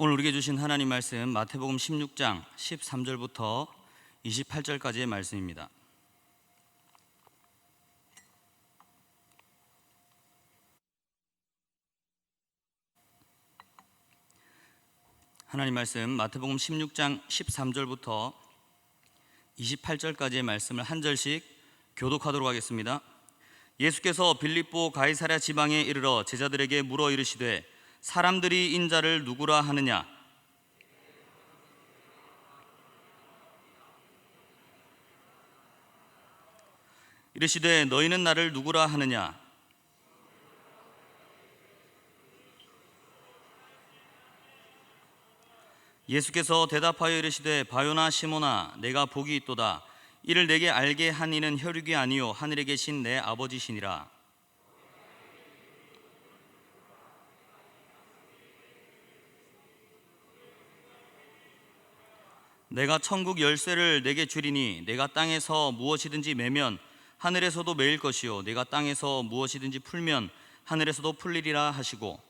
오늘 우리에게 주신 하나님 말씀 마태복음 16장 13절부터 28절까지의 말씀입니다. 하나님 말씀 마태복음 16장 13절부터 28절까지의 말씀을 한 절씩 교독하도록 하겠습니다. 예수께서 빌립보 가이사랴 지방에 이르러 제자들에게 물어 이르시되 사람들이 인자를 누구라 하느냐? 이르시되 너희는 나를 누구라 하느냐? 예수께서 대답하여 이르시되 바요나 시모나 내가 복이 있도다. 이를 내게 알게 한 이는 혈육이 아니요 하늘에 계신 내 아버지시니라 내가 천국 열쇠를 내게 주리니 내가 땅에서 무엇이든지 매면 하늘에서도 매일 것이요 내가 땅에서 무엇이든지 풀면 하늘에서도 풀리리라 하시고.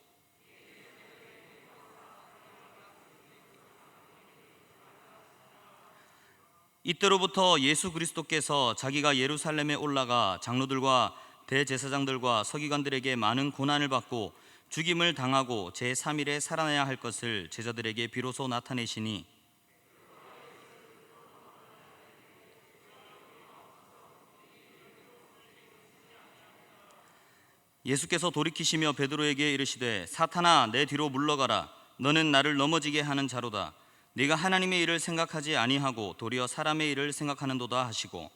이때로부터 예수 그리스도께서 자기가 예루살렘에 올라가 장로들과 대제사장들과 서기관들에게 많은 고난을 받고 죽임을 당하고 제3일에 살아나야 할 것을 제자들에게 비로소 나타내시니 예수께서 돌이키시며 베드로에게 이르시되 사탄아 내 뒤로 물러가라. 너는 나를 넘어지게 하는 자로다. 네가 하나님의 일을 생각하지 아니하고 도리어 사람의 일을 생각하는도다 하시고.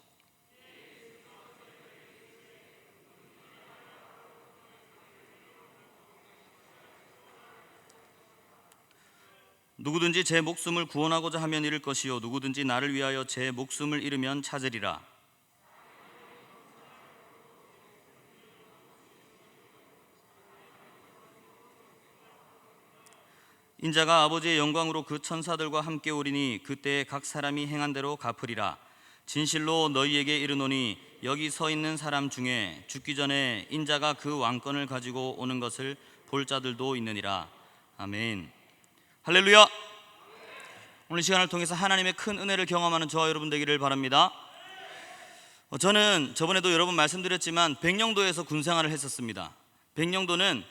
누구든지 제 목숨을 구원하고자 하면 잃을 것이요 누구든지 나를 위하여 제 목숨을 잃으면 찾으리라 인자가 아버지의 영광으로 그 천사들과 함께 오리니 그때 각 사람이 행한 대로 갚으리라. 진실로 너희에게 이르노니 여기 서 있는 사람 중에 죽기 전에 인자가 그 왕권을 가지고 오는 것을 볼 자들도 있느니라. 아멘. 할렐루야. 오늘 시간을 통해서 하나님의 큰 은혜를 경험하는 저와 여러분 되기를 바랍니다. 어, 저는 저번에도 여러분 말씀드렸지만 백령도에서 군 생활을 했었습니다. 백령도는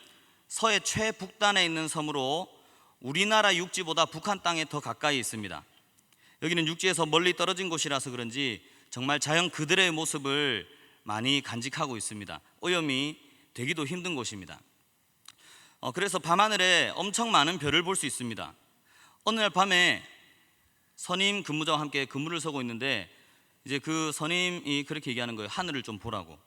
서해 최북단에 있는 섬으로 우리나라 육지보다 북한 땅에 더 가까이 있습니다. 여기는 육지에서 멀리 떨어진 곳이라서 그런지 정말 자연 그들의 모습을 많이 간직하고 있습니다. 오염이 되기도 힘든 곳입니다. 어, 그래서 밤하늘에 엄청 많은 별을 볼 수 있습니다. 어느 날 밤에 선임 근무자와 함께 근무를 서고 있는데 이제 그 선임이 그렇게 얘기하는 거예요. 하늘을 좀 보라고.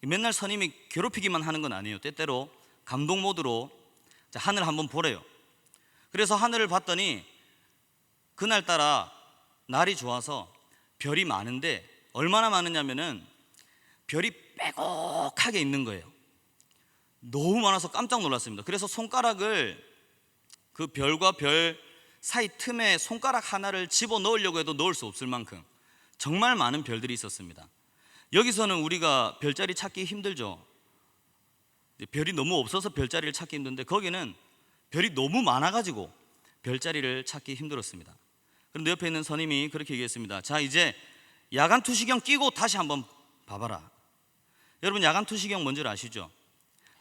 맨날 선임이 괴롭히기만 하는 건 아니에요. 때때로 감동 모드로 하늘 한번 보래요. 그래서 하늘을 봤더니 그날따라 날이 좋아서 별이 많은데 얼마나 많으냐면은 별이 빼곡하게 있는 거예요. 너무 많아서 깜짝 놀랐습니다. 그래서 손가락을 그 별과 별 사이 틈에 손가락 하나를 집어 넣으려고 해도 넣을 수 없을 만큼 정말 많은 별들이 있었습니다. 여기서는 우리가 별자리 찾기 힘들죠. 별이 너무 없어서 별자리를 찾기 힘든데 거기는 별이 너무 많아가지고 별자리를 찾기 힘들었습니다. 그런데 옆에 있는 선임이 그렇게 얘기했습니다. 자, 이제 야간 투시경 끼고 다시 한번 봐봐라. 여러분, 야간 투시경 뭔지 아시죠?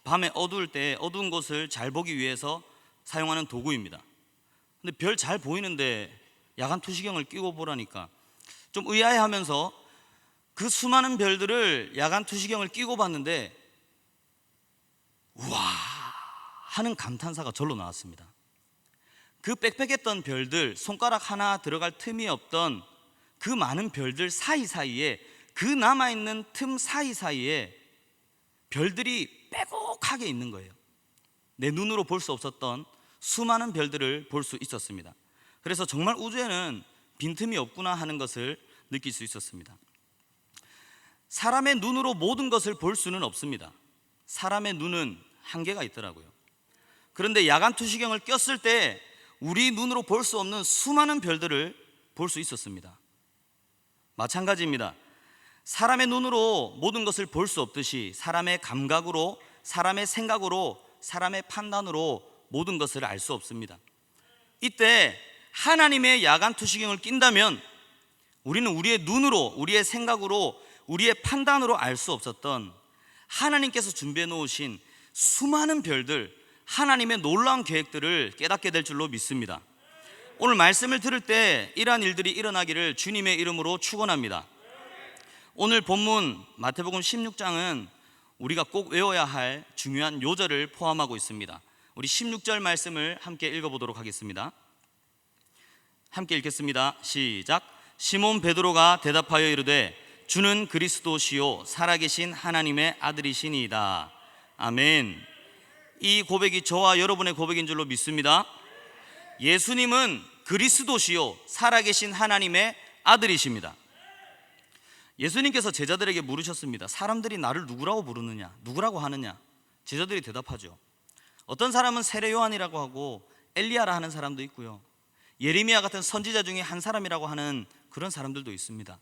밤에 어두울 때 어두운 곳을 잘 보기 위해서 사용하는 도구입니다. 근데 별 잘 보이는데 야간 투시경을 끼고 보라니까 좀 의아해 하면서 그 수많은 별들을 야간 투시경을 끼고 봤는데, 우와! 하는 감탄사가 절로 나왔습니다. 그 빽빽했던 별들, 손가락 하나 들어갈 틈이 없던 그 많은 별들 사이사이에 그 남아있는 틈 사이사이에 별들이 빼곡하게 있는 거예요. 내 눈으로 볼 수 없었던 수많은 별들을 볼 수 있었습니다. 그래서 정말 우주에는 빈틈이 없구나 하는 것을 느낄 수 있었습니다. 사람의 눈으로 모든 것을 볼 수는 없습니다. 사람의 눈은 한계가 있더라고요. 그런데 야간 투시경을 꼈을 때 우리 눈으로 볼 수 없는 수많은 별들을 볼 수 있었습니다. 마찬가지입니다. 사람의 눈으로 모든 것을 볼 수 없듯이 사람의 감각으로, 사람의 생각으로, 사람의 판단으로 모든 것을 알 수 없습니다. 이때 하나님의 야간 투시경을 낀다면 우리는 우리의 눈으로, 우리의 생각으로, 우리의 판단으로 알 수 없었던 하나님께서 준비해 놓으신 수많은 별들, 하나님의 놀라운 계획들을 깨닫게 될 줄로 믿습니다. 오늘 말씀을 들을 때 이러한 일들이 일어나기를 주님의 이름으로 축원합니다. 오늘 본문 마태복음 16장은 우리가 꼭 외워야 할 중요한 요절을 포함하고 있습니다. 우리 16절 말씀을 함께 읽어보도록 하겠습니다. 함께 읽겠습니다. 시작. 시몬 베드로가 대답하여 이르되 주는 그리스도시요 살아계신 하나님의 아들이시니이다. 아멘. 이 고백이 저와 여러분의 고백인 줄로 믿습니다. 예수님은 그리스도시요 살아계신 하나님의 아들이십니다. 예수님께서 제자들에게 물으셨습니다. 사람들이 나를 누구라고 부르느냐? 누구라고 하느냐? 제자들이 대답하죠. 어떤 사람은 세례 요한이라고 하고 엘리야라 하는 사람도 있고요. 예레미야 같은 선지자 중에 한 사람이라고 하는 그런 사람들도 있습니다.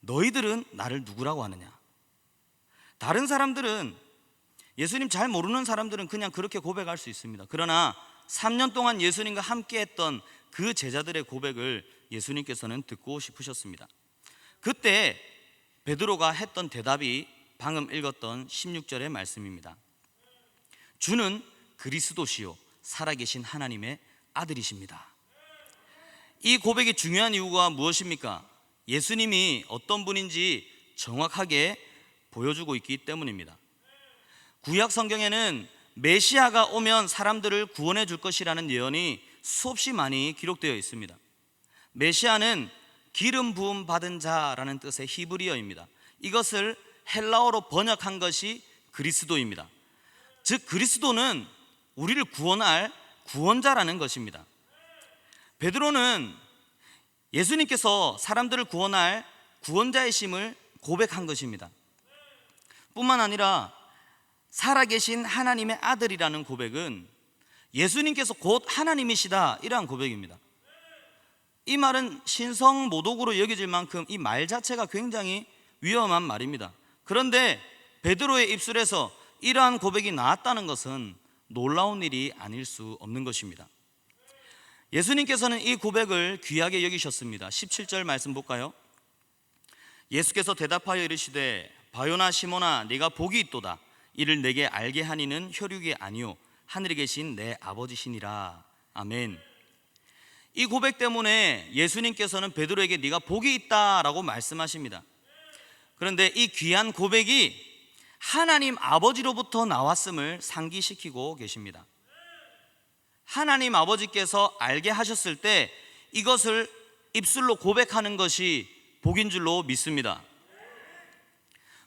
너희들은 나를 누구라고 하느냐? 다른 사람들은 예수님 잘 모르는 사람들은 그냥 그렇게 고백할 수 있습니다. 그러나 3년 동안 예수님과 함께 했던 그 제자들의 고백을 예수님께서는 듣고 싶으셨습니다. 그때 베드로가 했던 대답이 방금 읽었던 16절의 말씀입니다. 주는 그리스도시요 살아계신 하나님의 아들이십니다. 이 고백이 중요한 이유가 무엇입니까? 예수님이 어떤 분인지 정확하게 보여주고 있기 때문입니다. 구약 성경에는 메시아가 오면 사람들을 구원해 줄 것이라는 예언이 수없이 많이 기록되어 있습니다. 메시아는 기름 부음 받은 자라는 뜻의 히브리어입니다. 이것을 헬라어로 번역한 것이 그리스도입니다. 즉 그리스도는 우리를 구원할 구원자라는 것입니다. 베드로는 예수님께서 사람들을 구원할 구원자이심을 고백한 것입니다. 뿐만 아니라 살아계신 하나님의 아들이라는 고백은 예수님께서 곧 하나님이시다 이러한 고백입니다. 이 말은 신성 모독으로 여겨질 만큼 이 말 자체가 굉장히 위험한 말입니다. 그런데 베드로의 입술에서 이러한 고백이 나왔다는 것은 놀라운 일이 아닐 수 없는 것입니다. 예수님께서는 이 고백을 귀하게 여기셨습니다. 17절 말씀 볼까요? 예수께서 대답하여 이르시되 바요나 시모나 네가 복이 있도다 이를 내게 알게 하니는 혈육이 아니요 하늘에 계신 내 아버지시니라 아멘. 이 고백 때문에 예수님께서는 베드로에게 네가 복이 있다라고 말씀하십니다. 그런데 이 귀한 고백이 하나님 아버지로부터 나왔음을 상기시키고 계십니다. 하나님 아버지께서 알게 하셨을 때 이것을 입술로 고백하는 것이 복인 줄로 믿습니다.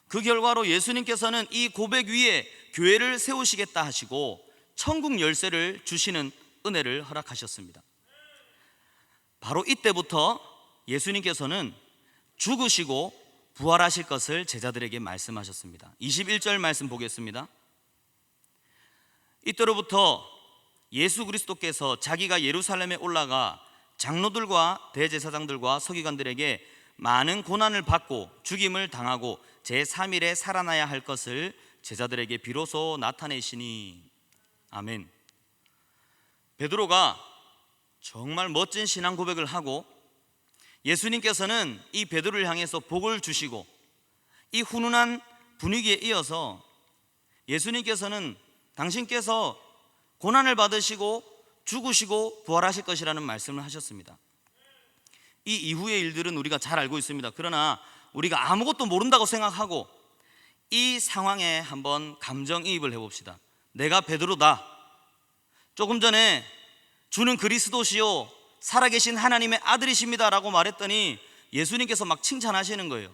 그 결과로 예수님께서는 이 고백 위에 교회를 세우시겠다 하시고 천국 열쇠를 주시는 은혜를 허락하셨습니다. 바로 이때부터 예수님께서는 죽으시고 부활하실 것을 제자들에게 말씀하셨습니다. 21절 말씀 보겠습니다. 이때로부터 예수 그리스도께서 자기가 예루살렘에 올라가 장로들과 대제사장들과 서기관들에게 많은 고난을 받고 죽임을 당하고 제3일에 살아나야 할 것을 제자들에게 비로소 나타내시니 아멘. 베드로가 정말 멋진 신앙 고백을 하고 예수님께서는 이 베드로를 향해서 복을 주시고 이 훈훈한 분위기에 이어서 예수님께서는 당신께서 고난을 받으시고 죽으시고 부활하실 것이라는 말씀을 하셨습니다. 이 이후의 일들은 우리가 잘 알고 있습니다. 그러나 우리가 아무것도 모른다고 생각하고 이 상황에 한번 감정이입을 해봅시다. 내가 베드로다. 조금 전에 주는 그리스도시요 살아계신 하나님의 아들이십니다라고 말했더니 예수님께서 막 칭찬하시는 거예요.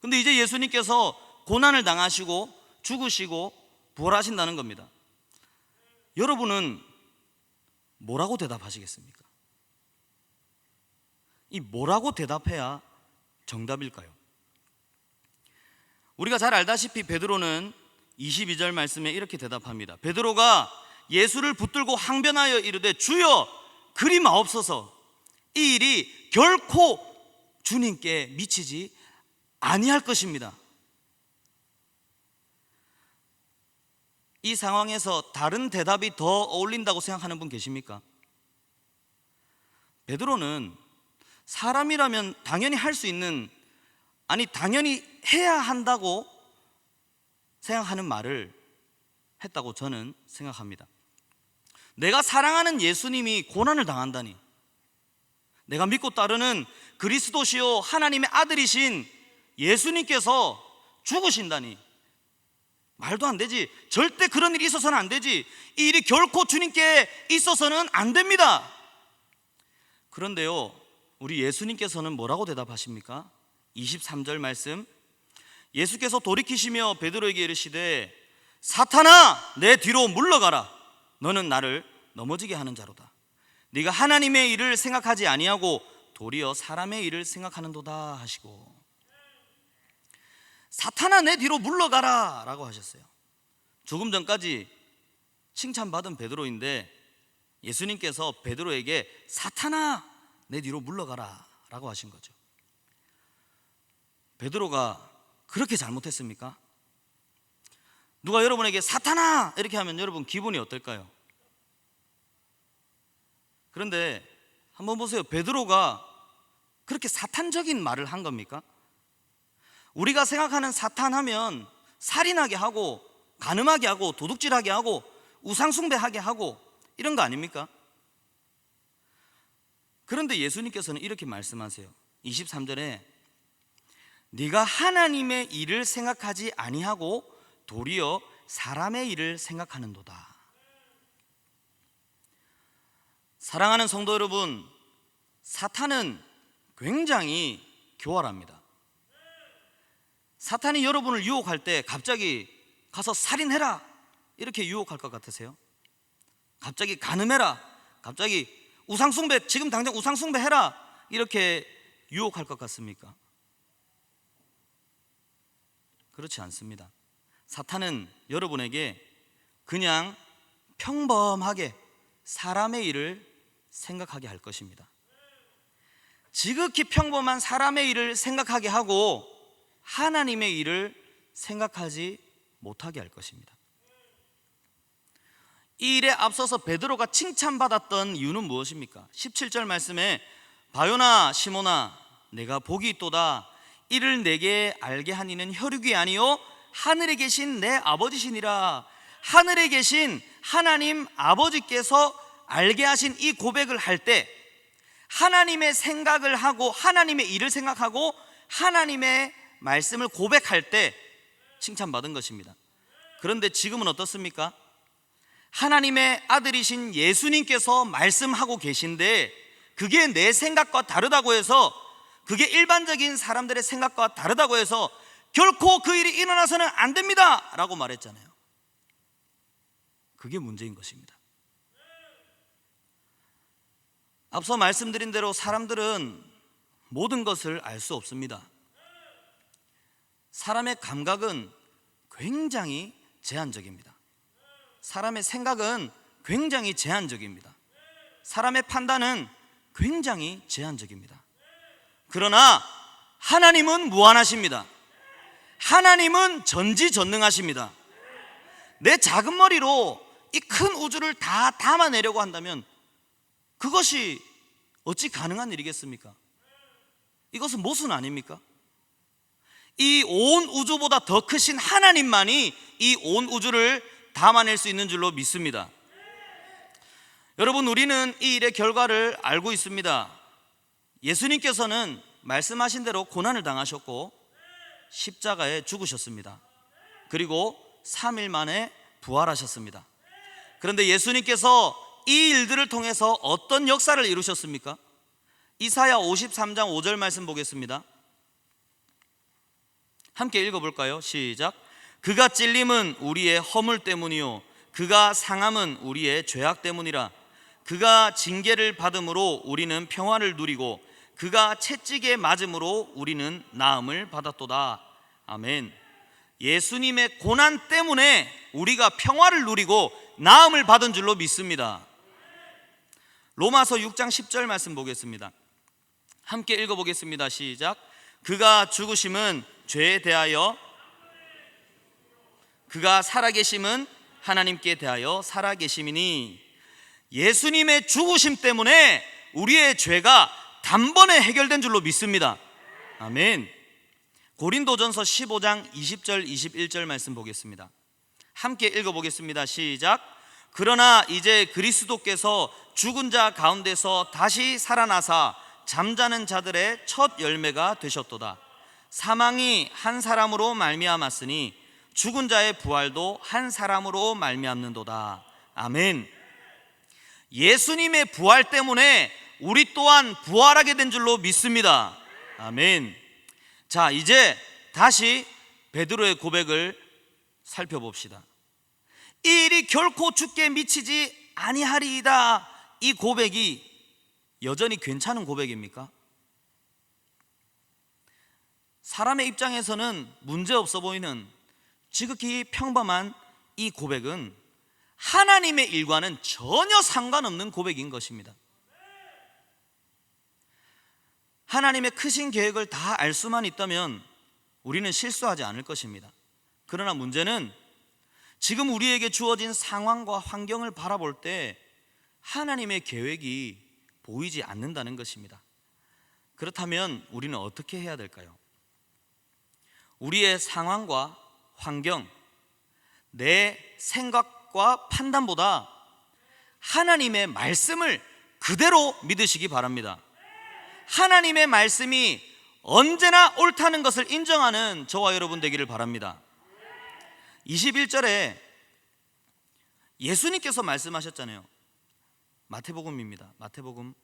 근데 이제 예수님께서 고난을 당하시고 죽으시고 부활하신다는 겁니다. 여러분은 뭐라고 대답하시겠습니까? 이 뭐라고 대답해야 정답일까요? 우리가 잘 알다시피 베드로는 22절 말씀에 이렇게 대답합니다. 베드로가 예수를 붙들고 항변하여 이르되 주여 그리 마옵소서 이 일이 결코 주님께 미치지 아니할 것입니다. 이 상황에서 다른 대답이 더 어울린다고 생각하는 분 계십니까? 베드로는 사람이라면 당연히 할 수 있는 아니 당연히 해야 한다고 생각하는 말을 했다고 저는 생각합니다. 내가 사랑하는 예수님이 고난을 당한다니. 내가 믿고 따르는 그리스도시요 하나님의 아들이신 예수님께서 죽으신다니. 말도 안 되지. 절대 그런 일이 있어서는 안 되지. 이 일이 결코 주님께 있어서는 안 됩니다. 그런데요, 우리 예수님께서는 뭐라고 대답하십니까? 23절 말씀. 예수께서 돌이키시며 베드로에게 이르시되 사탄아 내 뒤로 물러가라. 너는 나를 넘어지게 하는 자로다. 네가 하나님의 일을 생각하지 아니하고 도리어 사람의 일을 생각하는도다 하시고 사탄아 내 뒤로 물러가라 라고 하셨어요 조금 전까지 칭찬받은 베드로인데 예수님께서 베드로에게 사탄아 내 뒤로 물러가라 라고 하신 거죠 베드로가 그렇게 잘못했습니까? 누가 여러분에게 사탄아 이렇게 하면 여러분 기분이 어떨까요? 그런데 한번 보세요. 베드로가 그렇게 사탄적인 말을 한 겁니까? 우리가 생각하는 사탄 하면 살인하게 하고 간음하게 하고 도둑질하게 하고 우상숭배하게 하고 이런 거 아닙니까? 그런데 예수님께서는 이렇게 말씀하세요. 23절에 네가 하나님의 일을 생각하지 아니하고 도리어 사람의 일을 생각하는도다. 사랑하는 성도 여러분, 사탄은 굉장히 교활합니다. 사탄이 여러분을 유혹할 때 갑자기 가서 살인해라 이렇게 유혹할 것 같으세요? 갑자기 간음해라, 갑자기 우상숭배 지금 당장 우상숭배 해라 이렇게 유혹할 것 같습니까? 그렇지 않습니다. 사탄은 여러분에게 그냥 평범하게 사람의 일을 생각하게 할 것입니다. 지극히 평범한 사람의 일을 생각하게 하고 하나님의 일을 생각하지 못하게 할 것입니다. 이 일에 앞서서 베드로가 칭찬받았던 이유는 무엇입니까? 17절 말씀에 바요나 시모나 내가 복이 있도다 이를 내게 알게 하니는 혈육이 아니요 하늘에 계신 내 아버지시니라 하늘에 계신 하나님 아버지께서 알게 하신 이 고백을 할 때 하나님의 생각을 하고 하나님의 일을 생각하고 하나님의 말씀을 고백할 때 칭찬받은 것입니다. 그런데 지금은 어떻습니까? 하나님의 아들이신 예수님께서 말씀하고 계신데 그게 내 생각과 다르다고 해서 그게 일반적인 사람들의 생각과 다르다고 해서 결코 그 일이 일어나서는 안 됩니다. 라고 말했잖아요. 그게 문제인 것입니다. 앞서 말씀드린 대로 사람들은 모든 것을 알 수 없습니다. 사람의 감각은 굉장히 제한적입니다. 사람의 생각은 굉장히 제한적입니다. 사람의 판단은 굉장히 제한적입니다. 그러나 하나님은 무한하십니다. 하나님은 전지전능하십니다. 내 작은 머리로 이 큰 우주를 다 담아내려고 한다면 그것이 어찌 가능한 일이겠습니까? 이것은 모순 아닙니까? 이 온 우주보다 더 크신 하나님만이 이 온 우주를 담아낼 수 있는 줄로 믿습니다. 여러분, 우리는 이 일의 결과를 알고 있습니다. 예수님께서는 말씀하신 대로 고난을 당하셨고 십자가에 죽으셨습니다. 그리고 3일 만에 부활하셨습니다. 그런데 예수님께서 이 일들을 통해서 어떤 역사를 이루셨습니까? 이사야 53장 5절 말씀 보겠습니다. 함께 읽어볼까요? 시작. 그가 찔림은 우리의 허물 때문이요. 그가 상함은 우리의 죄악 때문이라. 그가 징계를 받음으로 우리는 평화를 누리고 그가 채찍에 맞음으로 우리는 나음을 받았도다. 아멘. 예수님의 고난 때문에 우리가 평화를 누리고 나음을 받은 줄로 믿습니다. 로마서 6장 10절 말씀 보겠습니다. 함께 읽어보겠습니다. 시작. 그가 죽으심은 죄에 대하여 그가 살아계심은 하나님께 대하여 살아계심이니 예수님의 죽으심 때문에 우리의 죄가 단번에 해결된 줄로 믿습니다. 아멘. 고린도전서 15장 20절 21절 말씀 보겠습니다. 함께 읽어 보겠습니다. 시작. 그러나 이제 그리스도께서 죽은 자 가운데서 다시 살아나사 잠자는 자들의 첫 열매가 되셨도다. 사망이 한 사람으로 말미암았으니 죽은 자의 부활도 한 사람으로 말미암는도다. 아멘. 예수님의 부활 때문에 우리 또한 부활하게 된 줄로 믿습니다. 아멘. 자, 이제 다시 베드로의 고백을 살펴봅시다. 이 일이 결코 죽게 미치지 아니하리이다. 이 고백이 여전히 괜찮은 고백입니까? 사람의 입장에서는 문제 없어 보이는 지극히 평범한 이 고백은 하나님의 일과는 전혀 상관없는 고백인 것입니다. 하나님의 크신 계획을 다 알 수만 있다면 우리는 실수하지 않을 것입니다. 그러나 문제는 지금 우리에게 주어진 상황과 환경을 바라볼 때 하나님의 계획이 보이지 않는다는 것입니다. 그렇다면 우리는 어떻게 해야 될까요? 우리의 상황과 환경, 내 생각과 판단보다 하나님의 말씀을 그대로 믿으시기 바랍니다. 하나님의 말씀이 언제나 옳다는 것을 인정하는 저와 여러분 되기를 바랍니다. 21절에 예수님께서 말씀하셨잖아요. 마태복음입니다. 마태복음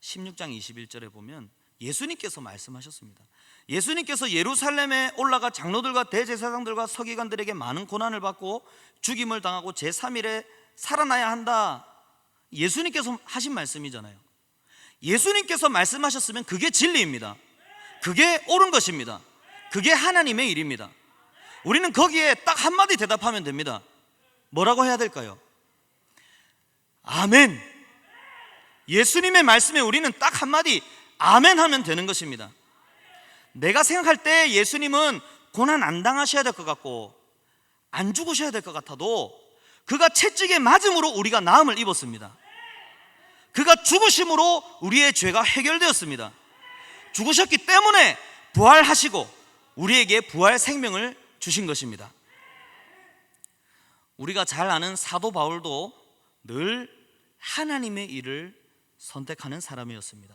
16장 21절에 보면 예수님께서 말씀하셨습니다. 예수님께서 예루살렘에 올라가 장로들과 대제사장들과 서기관들에게 많은 고난을 받고 죽임을 당하고 제3일에 살아나야 한다. 예수님께서 하신 말씀이잖아요. 예수님께서 말씀하셨으면 그게 진리입니다. 그게 옳은 것입니다. 그게 하나님의 일입니다. 우리는 거기에 딱 한마디 대답하면 됩니다. 뭐라고 해야 될까요? 아멘. 예수님의 말씀에 우리는 딱 한마디 아멘 하면 되는 것입니다. 내가 생각할 때 예수님은 고난 안 당하셔야 될 것 같고 안 죽으셔야 될 것 같아도 그가 채찍에 맞음으로 우리가 나음을 입었습니다. 그가 죽으심으로 우리의 죄가 해결되었습니다. 죽으셨기 때문에 부활하시고 우리에게 부활 생명을 주신 것입니다. 우리가 잘 아는 사도 바울도 늘 하나님의 일을 선택하는 사람이었습니다.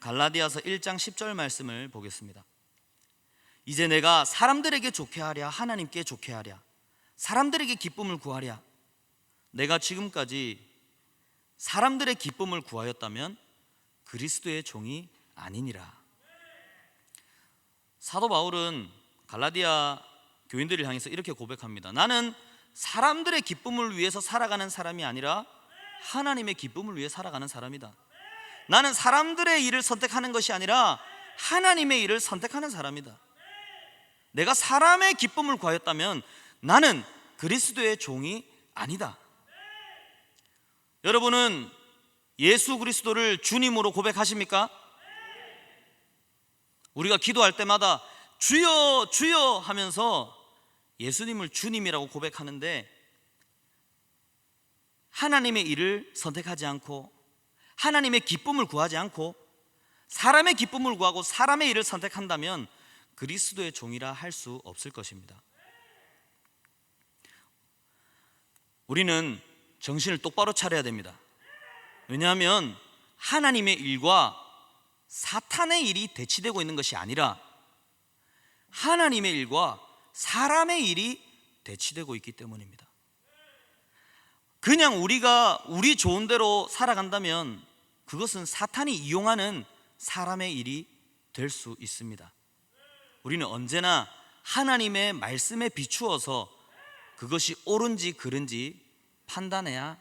갈라디아서 1장 10절 말씀을 보겠습니다. 이제 내가 사람들에게 좋게 하랴 하나님께 좋게 하랴 사람들에게 기쁨을 구하랴 내가 지금까지 사람들의 기쁨을 구하였다면 그리스도의 종이 아니니라. 사도 바울은 갈라디아 교인들을 향해서 이렇게 고백합니다. 나는 사람들의 기쁨을 위해서 살아가는 사람이 아니라 하나님의 기쁨을 위해 살아가는 사람이다. 나는 사람들의 일을 선택하는 것이 아니라 하나님의 일을 선택하는 사람이다. 내가 사람의 기쁨을 구하였다면 나는 그리스도의 종이 아니다. 여러분은 예수 그리스도를 주님으로 고백하십니까? 우리가 기도할 때마다 주여 주여 하면서 예수님을 주님이라고 고백하는데 하나님의 일을 선택하지 않고 하나님의 기쁨을 구하지 않고 사람의 기쁨을 구하고 사람의 일을 선택한다면 그리스도의 종이라 할 수 없을 것입니다. 우리는 정신을 똑바로 차려야 됩니다. 왜냐하면 하나님의 일과 사탄의 일이 대치되고 있는 것이 아니라 하나님의 일과 사람의 일이 대치되고 있기 때문입니다. 그냥 우리가 우리 좋은 대로 살아간다면 그것은 사탄이 이용하는 사람의 일이 될 수 있습니다. 우리는 언제나 하나님의 말씀에 비추어서 그것이 옳은지 그른지 판단해야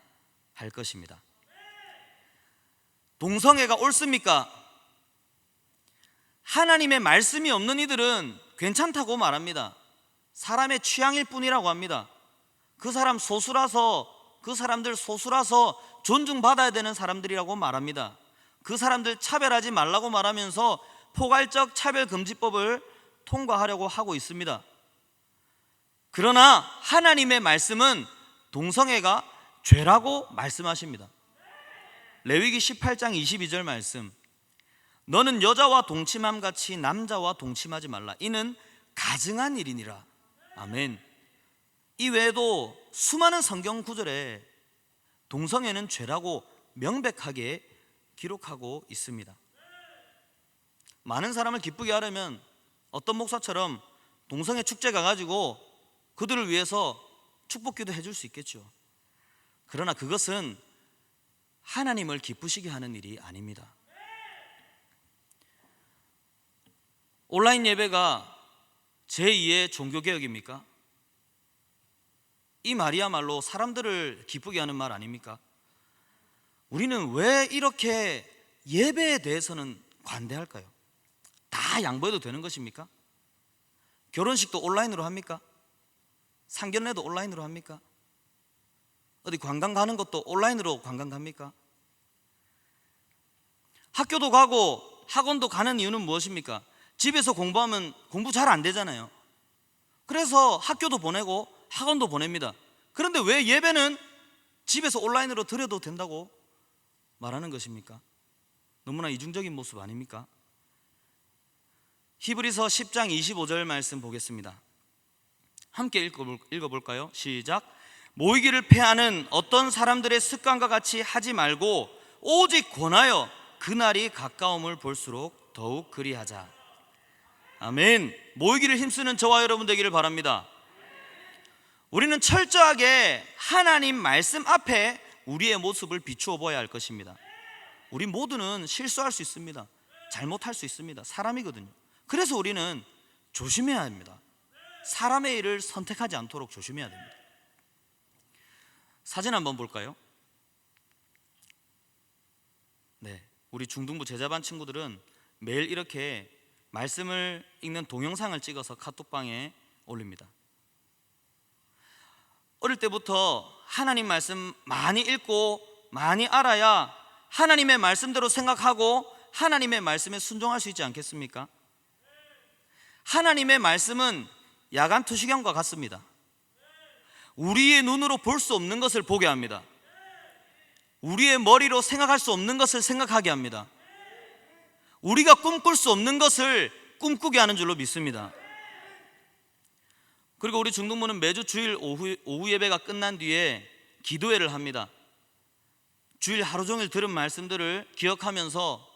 할 것입니다. 동성애가 옳습니까? 하나님의 말씀이 없는 이들은 괜찮다고 말합니다. 사람의 취향일 뿐이라고 합니다. 그 사람 소수라서 그 사람들 소수라서 존중받아야 되는 사람들이라고 말합니다. 그 사람들 차별하지 말라고 말하면서 포괄적 차별금지법을 통과하려고 하고 있습니다. 그러나 하나님의 말씀은 동성애가 죄라고 말씀하십니다. 레위기 18장 22절 말씀. 너는 여자와 동침함 같이 남자와 동침하지 말라. 이는 가증한 일이니라. 아멘. 이 외에도 수많은 성경 구절에 동성애는 죄라고 명백하게 기록하고 있습니다. 많은 사람을 기쁘게 하려면 어떤 목사처럼 동성애 축제 가가지고 그들을 위해서 축복기도 해줄 수 있겠죠. 그러나 그것은 하나님을 기쁘시게 하는 일이 아닙니다. 온라인 예배가 제2의 종교개혁입니까? 이 말이야말로 사람들을 기쁘게 하는 말 아닙니까? 우리는 왜 이렇게 예배에 대해서는 관대할까요? 다 양보해도 되는 것입니까? 결혼식도 온라인으로 합니까? 상견례도 온라인으로 합니까? 어디 관광 가는 것도 온라인으로 관광 갑니까? 학교도 가고 학원도 가는 이유는 무엇입니까? 집에서 공부하면 공부 잘 안 되잖아요. 그래서 학교도 보내고 학원도 보냅니다. 그런데 왜 예배는 집에서 온라인으로 드려도 된다고 말하는 것입니까? 너무나 이중적인 모습 아닙니까? 히브리서 10장 25절 말씀 보겠습니다. 함께 읽어볼, 읽어볼 까요? 시작. 모이기를 패하는 어떤 사람들의 습관과 같이 하지 말고 오직 권하여 그날이 가까움을 볼수록 더욱 그리하자. 아멘. 모이기를 힘쓰는 저와 여러분 되기를 바랍니다. 우리는 철저하게 하나님 말씀 앞에 우리의 모습을 비추어 보아야 할 것입니다. 우리 모두는 실수할 수 있습니다. 잘못할 수 있습니다. 사람이거든요. 그래서 우리는 조심해야 합니다. 사람의 일을 선택하지 않도록 조심해야 됩니다. 사진 한번 볼까요? 네. 우리 중등부 제자반 친구들은 매일 이렇게 말씀을 읽는 동영상을 찍어서 카톡방에 올립니다. 어릴 때부터 하나님 말씀 많이 읽고 많이 알아야 하나님의 말씀대로 생각하고 하나님의 말씀에 순종할 수 있지 않겠습니까? 하나님의 말씀은 야간 투시경과 같습니다. 우리의 눈으로 볼 수 없는 것을 보게 합니다. 우리의 머리로 생각할 수 없는 것을 생각하게 합니다. 우리가 꿈꿀 수 없는 것을 꿈꾸게 하는 줄로 믿습니다. 그리고 우리 중등부는 매주 주일 오후, 오후 예배가 끝난 뒤에 기도회를 합니다. 주일 하루 종일 들은 말씀들을 기억하면서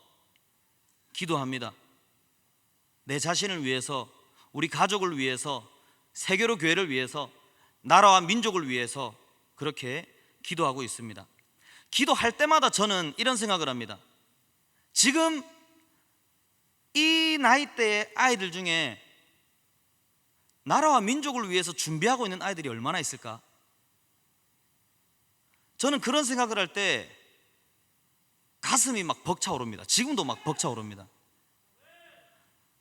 기도합니다. 내 자신을 위해서, 우리 가족을 위해서, 세계로 교회를 위해서, 나라와 민족을 위해서 그렇게 기도하고 있습니다. 기도할 때마다 저는 이런 생각을 합니다. 지금 이 나이대의 아이들 중에 나라와 민족을 위해서 준비하고 있는 아이들이 얼마나 있을까? 저는 그런 생각을 할 때 가슴이 막 벅차오릅니다. 지금도 막 벅차오릅니다.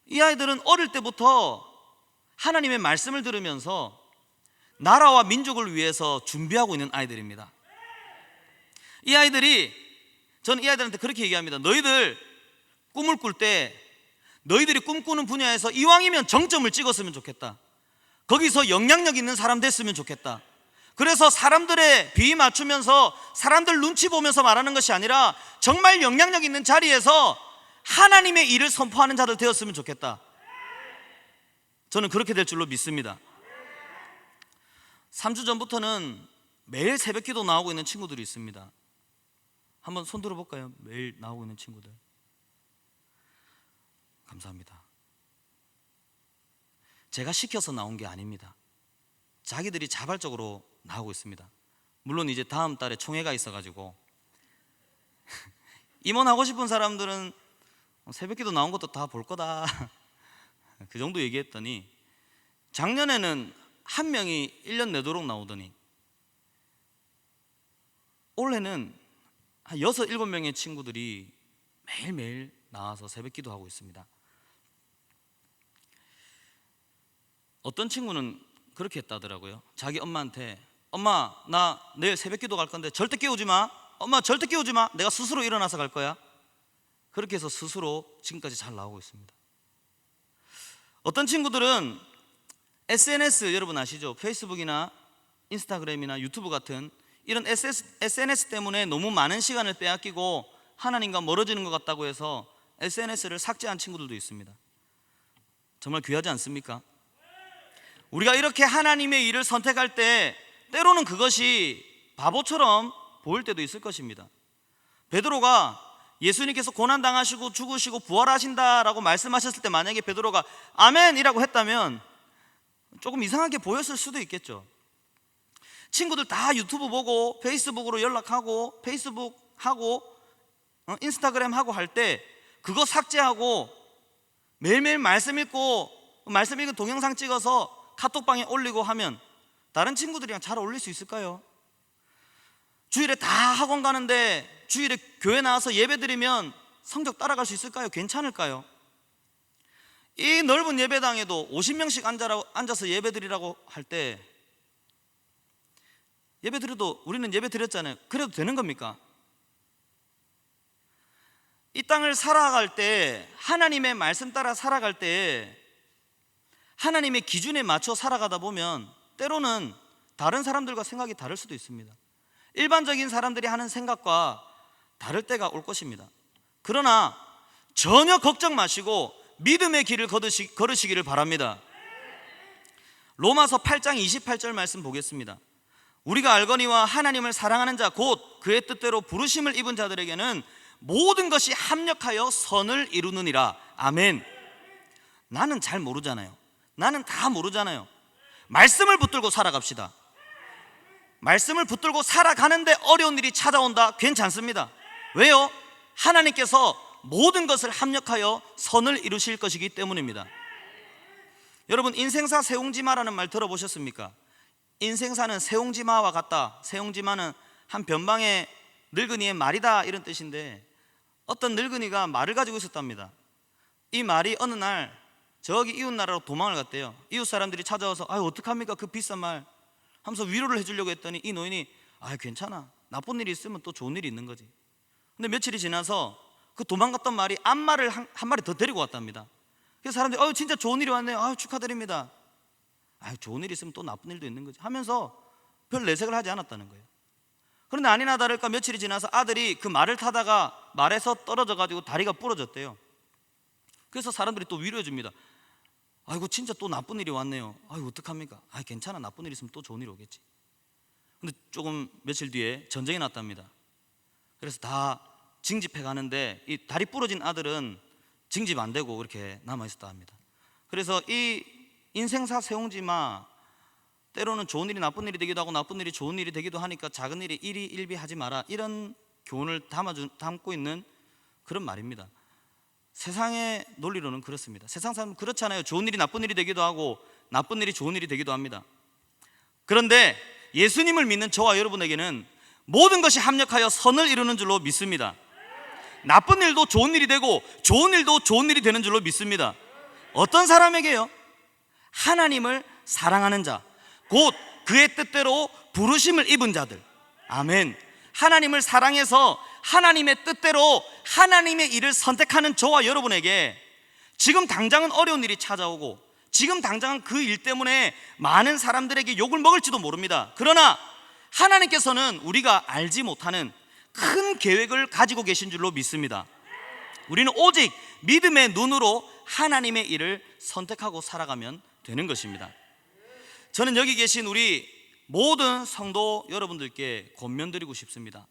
이 아이들은 어릴 때부터 하나님의 말씀을 들으면서 나라와 민족을 위해서 준비하고 있는 아이들입니다. 이 아이들이 저는 이 아이들한테 그렇게 얘기합니다. 너희들 꿈을 꿀 때 너희들이 꿈꾸는 분야에서 이왕이면 정점을 찍었으면 좋겠다. 거기서 영향력 있는 사람 됐으면 좋겠다. 그래서 사람들의 비위 맞추면서 사람들 눈치 보면서 말하는 것이 아니라 정말 영향력 있는 자리에서 하나님의 일을 선포하는 자들 되었으면 좋겠다. 저는 그렇게 될 줄로 믿습니다. 3주 전부터는 매일 새벽 기도 나오고 있는 친구들이 있습니다. 한번 손 들어 볼까요? 매일 나오고 있는 친구들. 감사합니다. 제가 시켜서 나온 게 아닙니다. 자기들이 자발적으로 나오고 있습니다. 물론 이제 다음 달에 총회가 있어가지고 임원하고 싶은 사람들은 새벽기도 나온 것도 다 볼 거다. 그 정도 얘기했더니 작년에는 한 명이 1년 내도록 나오더니 올해는 한 여섯 일곱 명의 친구들이 매일매일 나와서 새벽기도 하고 있습니다. 어떤 친구는 그렇게 했다더라고요. 자기 엄마한테 엄마 나 내일 새벽 기도 갈 건데 절대 깨우지 마. 엄마 절대 깨우지 마. 내가 스스로 일어나서 갈 거야. 그렇게 해서 스스로 지금까지 잘 나오고 있습니다. 어떤 친구들은 SNS 여러분 아시죠? 페이스북이나 인스타그램이나 유튜브 같은 이런 SNS 때문에 너무 많은 시간을 빼앗기고 하나님과 멀어지는 것 같다고 해서 SNS를 삭제한 친구들도 있습니다. 정말 귀하지 않습니까? 우리가 이렇게 하나님의 일을 선택할 때 때로는 그것이 바보처럼 보일 때도 있을 것입니다. 베드로가 예수님께서 고난 당하시고 죽으시고 부활하신다라고 말씀하셨을 때 만약에 베드로가 아멘이라고 했다면 조금 이상하게 보였을 수도 있겠죠. 친구들 다 유튜브 보고 페이스북으로 연락하고 페이스북 하고 어, 인스타그램 하고 할 때 그거 삭제하고 매일매일 말씀 읽고 말씀 읽은 동영상 찍어서 카톡방에 올리고 하면 다른 친구들이랑 잘 어울릴 수 있을까요? 주일에 다 학원 가는데 주일에 교회 나와서 예배 드리면 성적 따라갈 수 있을까요? 괜찮을까요? 이 넓은 예배당에도 50명씩 앉아라, 앉아서 예배 드리라고 할 때 예배 드려도 우리는 예배 드렸잖아요. 그래도 되는 겁니까? 이 땅을 살아갈 때 하나님의 말씀 따라 살아갈 때 하나님의 기준에 맞춰 살아가다 보면 때로는 다른 사람들과 생각이 다를 수도 있습니다. 일반적인 사람들이 하는 생각과 다를 때가 올 것입니다. 그러나 전혀 걱정 마시고 믿음의 길을 걸으시, 걸으시기를 바랍니다. 로마서 8장 28절 말씀 보겠습니다. 우리가 알거니와 하나님을 사랑하는 자 곧 그의 뜻대로 부르심을 입은 자들에게는 모든 것이 합력하여 선을 이루느니라. 아멘. 나는 잘 모르잖아요. 나는 다 모르잖아요. 말씀을 붙들고 살아갑시다. 말씀을 붙들고 살아가는데 어려운 일이 찾아온다. 괜찮습니다. 왜요? 하나님께서 모든 것을 합력하여 선을 이루실 것이기 때문입니다. 여러분 인생사 세옹지마라는 말 들어보셨습니까? 인생사는 세옹지마와 같다. 세옹지마는 한 변방의 늙은이의 말이다 이런 뜻인데 어떤 늙은이가 말을 가지고 있었답니다. 이 말이 어느 날 저기 이웃 나라로 도망을 갔대요. 이웃 사람들이 찾아와서 아유 어떡합니까 그 비싼 말 하면서 위로를 해주려고 했더니 이 노인이 아 괜찮아 나쁜 일이 있으면 또 좋은 일이 있는 거지. 근데 며칠이 지나서 그 도망갔던 말이 암말을 한, 한 마리 더 데리고 왔답니다. 그래서 사람들이 아유 진짜 좋은 일이 왔네요. 아유 축하드립니다. 아유 좋은 일이 있으면 또 나쁜 일도 있는 거지 하면서 별 내색을 하지 않았다는 거예요. 그런데 아니나 다를까 며칠이 지나서 아들이 그 말을 타다가 말에서 떨어져 가지고 다리가 부러졌대요. 그래서 사람들이 또 위로해 줍니다. 아이고 진짜 또 나쁜 일이 왔네요. 아이고 어떡합니까? 아 괜찮아 나쁜 일 있으면 또 좋은 일 오겠지. 근데 조금 며칠 뒤에 전쟁이 났답니다. 그래서 다 징집해 가는데 이 다리 부러진 아들은 징집 안 되고 그렇게 남아 있었다 합니다. 그래서 이 인생사 세옹지마 때로는 좋은 일이 나쁜 일이 되기도 하고 나쁜 일이 좋은 일이 되기도 하니까 작은 일이 일이 일비하지 마라 이런 교훈을 담아주, 담고 있는 그런 말입니다. 세상의 논리로는 그렇습니다. 세상 사람은 그렇잖아요. 좋은 일이 나쁜 일이 되기도 하고 나쁜 일이 좋은 일이 되기도 합니다. 그런데 예수님을 믿는 저와 여러분에게는 모든 것이 합력하여 선을 이루는 줄로 믿습니다. 나쁜 일도 좋은 일이 되고 좋은 일도 좋은 일이 되는 줄로 믿습니다. 어떤 사람에게요? 하나님을 사랑하는 자, 곧 그의 뜻대로 부르심을 입은 자들. 아멘. 하나님을 사랑해서 하나님의 뜻대로 하나님의 일을 선택하는 저와 여러분에게 지금 당장은 어려운 일이 찾아오고 지금 당장은 그 일 때문에 많은 사람들에게 욕을 먹을지도 모릅니다. 그러나 하나님께서는 우리가 알지 못하는 큰 계획을 가지고 계신 줄로 믿습니다. 우리는 오직 믿음의 눈으로 하나님의 일을 선택하고 살아가면 되는 것입니다. 저는 여기 계신 우리 모든 성도 여러분들께 권면드리고 싶습니다.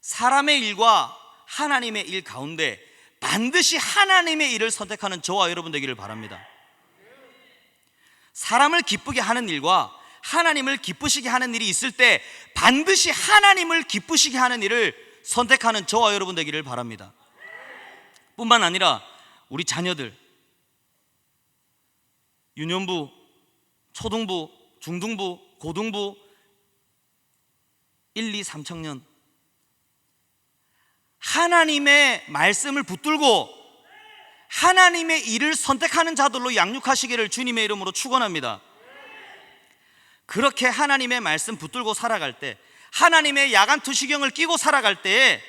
사람의 일과 하나님의 일 가운데 반드시 하나님의 일을 선택하는 저와 여러분 되기를 바랍니다. 사람을 기쁘게 하는 일과 하나님을 기쁘시게 하는 일이 있을 때 반드시 하나님을 기쁘시게 하는 일을 선택하는 저와 여러분 되기를 바랍니다. 뿐만 아니라 우리 자녀들, 유년부, 초등부, 중등부, 고등부 1, 2, 3청년 하나님의 말씀을 붙들고 하나님의 일을 선택하는 자들로 양육하시기를 주님의 이름으로 축원합니다. 그렇게 하나님의 말씀 붙들고 살아갈 때 하나님의 야간 투시경을 끼고 살아갈 때에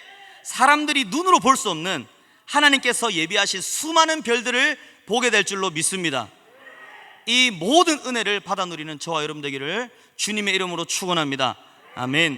사람들이 눈으로 볼 수 없는 하나님께서 예비하신 수많은 별들을 보게 될 줄로 믿습니다. 이 모든 은혜를 받아 누리는 저와 여러분 되기를 주님의 이름으로 축원합니다. 아멘.